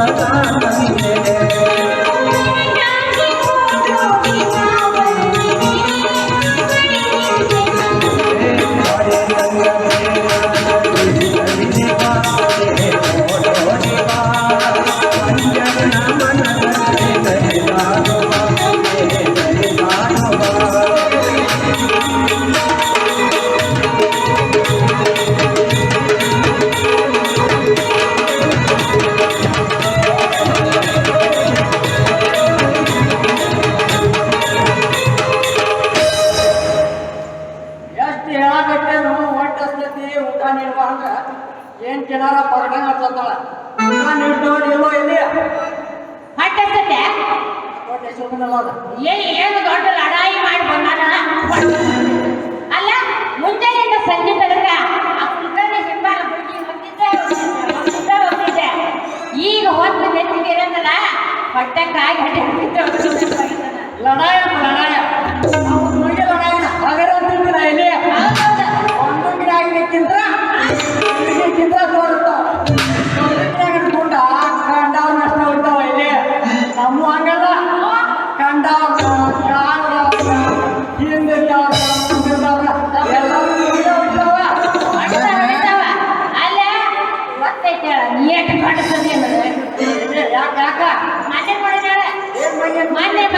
I'm ಸುಖನವಾದ ಏನು ಏನು ದೊಡ್ಡ ಲಡಾಯಿ ಮಾಡಿ ಬಂದಾನ? ಅಲ್ಲ ಮುಂದೆ ಸಂಜೆ ಆ ಕುಲ್ಕರ್ಣಿ ಹಿಂಬಾಲ ಹುಡುಗಿ ಹೊತ್ತಿದ್ದೆ ಈಗ ಹೊತ್ತು ನೆತ್ತಿಗೆ ಇರೋದಲ್ಲ ಹೊಟ್ಟೆ ಕಾಯಿ ಲಡಾಯ ಲಡಾಯ my name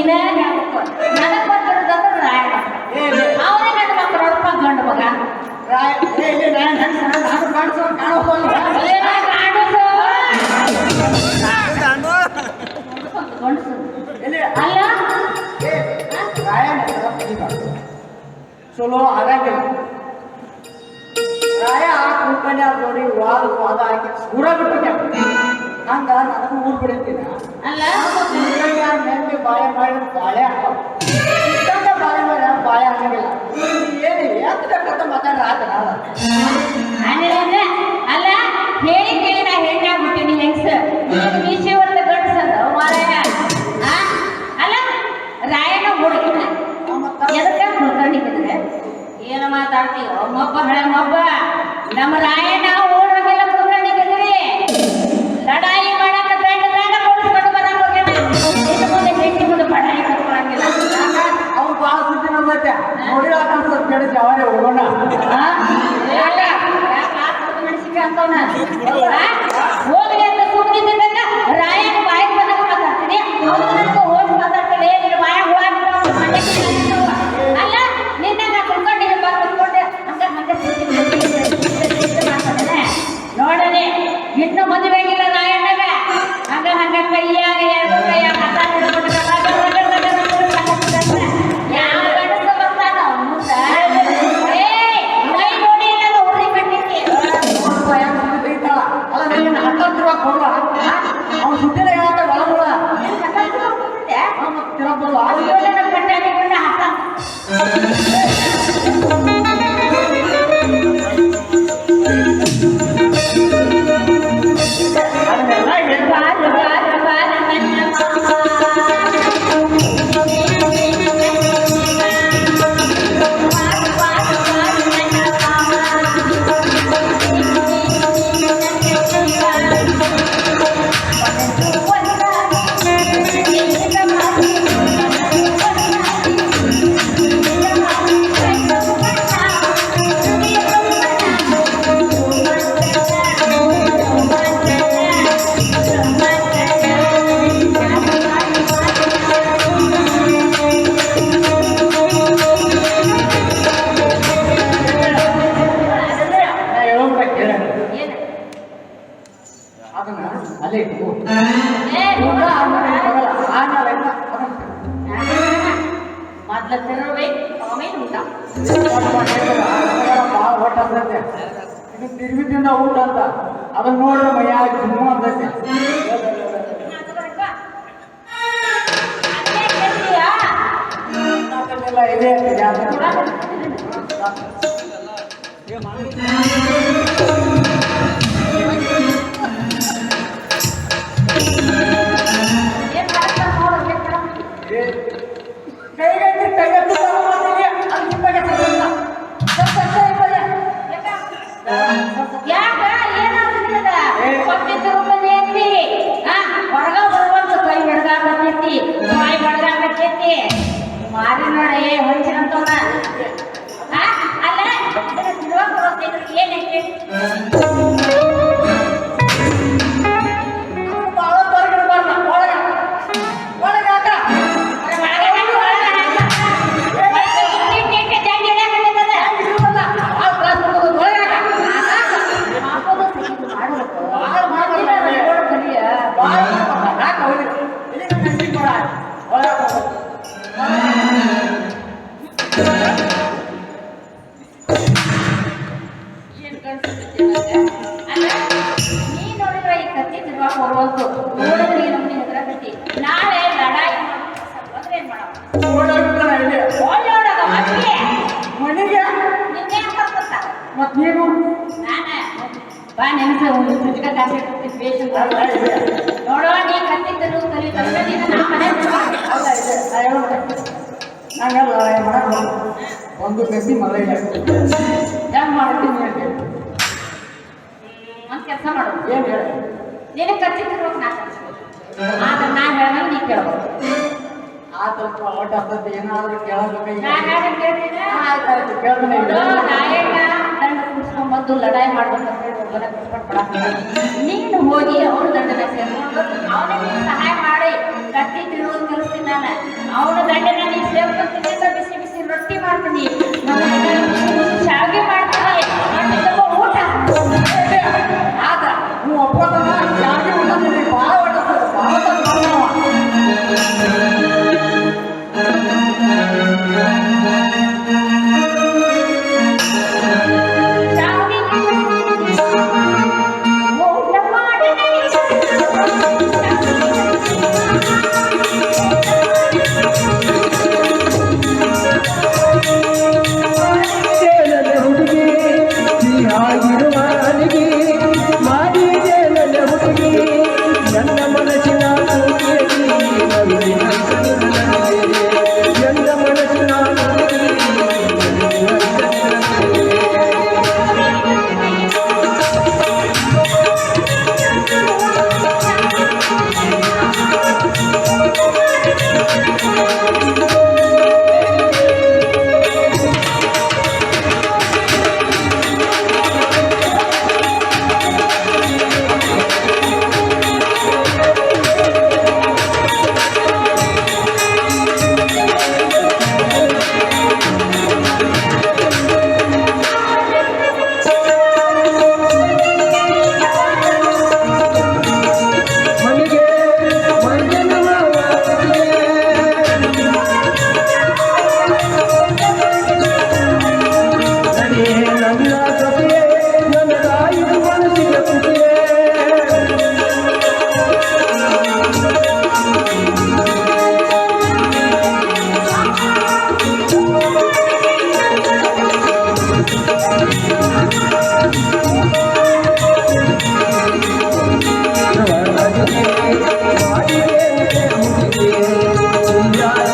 ಇದೇ ನನಗೆ ಗೊತ್ತಿರೋದಂದ್ರೆ ರಾಯ ಅವನೇ ಗಂಡು ಮಕ್ಕಳು ಒಪ್ಪ ಗಂಡು ಮಗ ಚಲೋ ಹಾಗಾಗಿಲ್ಲ ರಾಯ ಆ ಕಂಪನಿಯವ್ರ ನೋಡಿ ವಾದ ವಾದ ಹಾಕಿ ಬಿಟ್ಟು ಹಂಗ ನನಗೂ ಊರ್ ಬಿಡಿರ್ತೀನಿ ಅಲ್ಲ? ಬಾಳೆ ಮಾಡಿ ಬಾಳೆ ಹಾಕೋ ಇಷ್ಟಂತ ಬಾಳೆ ಮಾಡಿ ಬಾಳೆ ಹಾಕಂಗಿಲ್ಲ ಏನು ಎತ್ತಬೇಕಂತ ಮಾತಾಡ್ರ ಆತ ಅಲ್ಲ ಹೇಳಿ ಕೇಳಿ ನಾ ಹೆಂಗ್ಸ? ಗಂಡಸದ ಮಾರಾಯ? ಅಲ್ಲ ರಾಯನ ಹುಡುಗಿನ. ಎದಕ್ಕ ಕುಳ್ಕೊಂಡಿದ್ರೆ ಏನು ಮಾತಾಡ್ತೀವೋ ಮೊಬ್ಬ ಹಳೆ ಮಬ್ಬ. ನಮ್ಮ ರಾಯನ ಸುದ್ದಿ ನೋಡ್ದೈತೆ ನೋಡಿ ಹಾಕಂತ ಕೇಳಿ ಜವಾರಿ ಹೋಗೋಣ. ಮೊದ್ಲ ತಿರ್ಬೇಕು ಆಮೇಲೆ ಊಟ? ಒಟ್ಟ ಇದು ತಿರುಗಿದಿಂದ ಊಟ ಅಂತ. ಅದನ್ನ ನೋಡಿದ್ರೆ ಮೈಯ ಜುಮ್ಮು ಅಂತೈತೆ. ಇದೆ ಮಾರಿ ನೋಡಿ ಹೊಂಚಿನಂತವ್ನ ಅಂತ ಅಲ್ಲ ಇದನ್ನ ಬಾ ನೆನ್ಸ ಒಂದು. ನೋಡೋ ನೀ ಮನೆ. ಒಂದು ಕಸಿ ಹೆಂಗ್ ಮಾಡ್ತೀನಿ ಹೇಳಿ ಒಂದು ಕೆಲಸ ಮಾಡು. ಏನ್ ಹೇಳಿ? ನಿನಗೆ ಕತ್ತಿ ತಿರುವಾಗ ನಾ ಕಲಿಸ್ಬೋದು ಆದ್ರೆ ನಾ ಹೇಳ್ದಂಗೆ ನೀ ಕೇಳ್ಬೋದು ಆ ಸ್ವಲ್ಪ ಏನಾದ್ರೂ ಕೇಳಬೇಕು ಕೇಳ್ತೀನಿ. ದಂಡ ಕೂಡಿಸ್ಕೊಂಡ್ಬಂದು ಲಡಾಯಿ ಮಾಡ್ಬೇಕಂತ ಹೇಳಿ ನೀನು ಹೋಗಿ ಅವ್ರ ದಂಡನೆ ಸೇರ್ಕೊಂಡು ಅವನಿಗೆ ಸಹಾಯ ಮಾಡಿ. ಕಟ್ಟಿ ತಿರುವುದು ಕಲಿಸ್ತೀನಿ ನಾನು ಅವನ ದಂಡನೆ ನೀನು ಸೇರ್ಕೊಂತೀನಿ ಬಿಸಿ ಬಿಸಿ ರೊಟ್ಟಿ ಮಾಡ್ತೀನಿ.